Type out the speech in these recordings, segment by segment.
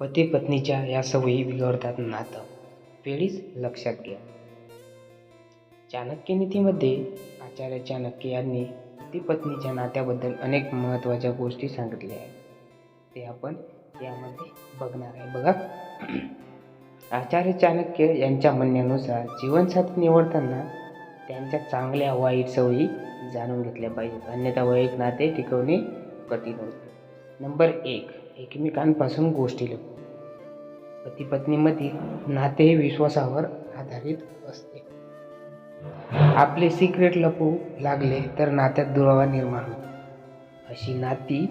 पती पत्नीच्या या सवयी बिघडतात नातं. वेळीच लक्षात घ्या. चाणक्य नीतीमध्ये आचार्य चाणक्य यांनी पती पत्नीच्या नात्याबद्दल अनेक महत्त्वाच्या गोष्टी सांगितल्या आहेत. ते आपण यामध्ये बघणार आहे. बघा. आचार्य चाणक्य यांच्या म्हणण्यानुसार जीवनसाथी निवडताना त्यांच्या चांगल्या वाईट सवयी जाणून घेतल्या पाहिजेत. अन्यथा वैयक्तिक नाते टिकवणे कठीण होते. नंबर एक. एकमेकांपासून गोष्टी लपवणे पती पत्नीमधील नाते हे विश्वासावर आधारित असते. आपले सिक्रेट लपवू लागले तर नात्यात दुरावा निर्माण होतो. अशी नाती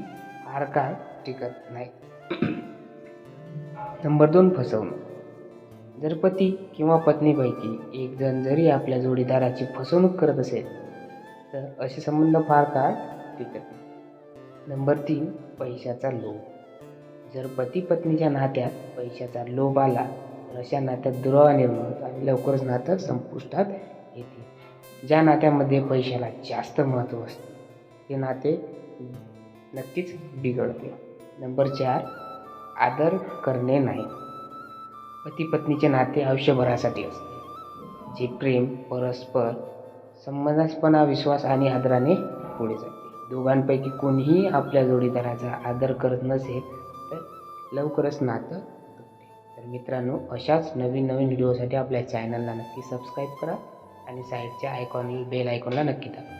फार काळ टिकत नाही नंबर दोन फसवणूक. जर पती किंवा पत्नीपैकी एक जण जरी आपल्या जोडीदाराची फसवणूक करत असेल तर असे संबंध फार काळ टिकत नाही नंबर तीन पैशाचा लोभ. जर पती पत्नीच्या नात्यात पैशाचा लोभ आला तर अशा नात्यात दुरावा निर्माण होतो आणि लवकरच नातं संपुष्टात येते. ज्या नात्यामध्ये पैशाला जास्त महत्त्व असते ते नाते नक्कीच बिघडते. नंबर चार आदर करणे नाही. पती पत्नीचे नाते आयुष्यभरासाठी असते जे प्रेम परस्पर संबंधासपणा विश्वास आणि आदराने पुढे जाते. दोघांपैकी कोणीही आपल्या जोडीदाराचा आदर करत नसेल लवकरच नातं. तुटते तर मित्रांनो अशाच नवीन नवीन व्हिडिओसाठी आपल्या चॅनलला नक्की सबस्क्राईब करा आणि साईडच्या आयकॉन बेल आयकॉनला नक्की दाबा